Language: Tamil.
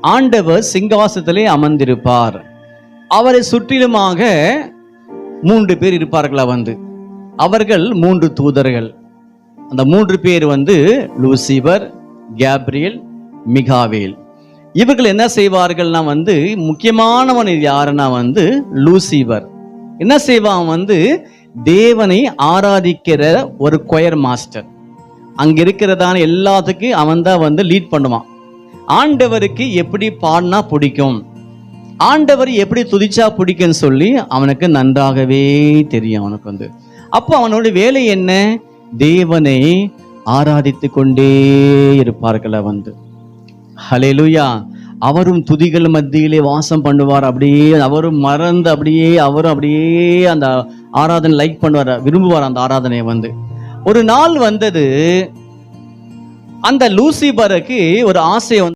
ஆண்டவர் சிங்காசத்திலே அமர்ந்திருப்பார். அவரை சுற்றிலுமாக மூன்று பேர் இருப்பார்களா வந்து? அவர்கள் மூன்று தூதர்கள். அந்த மூன்று பேர் வந்து லூசிபர் கேப்ரியல் மிகாவேல். இவர்கள் என்ன செய்வார்கள்னா வந்து முக்கியமானவன் இது யாருன்னா வந்து லூசிபர். என்ன செய்வான் வந்து தேவனை ஆராதிக்கிற ஒரு கொயர் மாஸ்டர் அங்கே இருக்கிறதான எல்லாத்துக்கும் அவன் தான் வந்து லீட் பண்ணுவான். ஆண்டவருக்கு எப்படி பாடினா பிடிக்கும்? ஆண்டவர் எப்படி துதிச்சா பிடிக்கும்னு சொல்லி அவனுக்கு நன்றாகவே தெரியும் அவனுக்கு வந்து. அப்போ அவனோட வேலை என்ன? தேவனை ஆராதித்து கொண்டே இருப்பார்கள வந்து. ஹalleluya அவரும் துதிகள் மத்தியிலே வாசம் பண்ணுவார். அப்படியே அவரும் மறந்து அப்படியே அவரும் அப்படியே அந்த ஆராதனை லைக் பண்ணுவார் விரும்புவார் அந்த ஆராதனையை வந்து. ஒரு நாள் வந்தது அந்த லூசிபருக்கு ஒரு ஆசை வந்து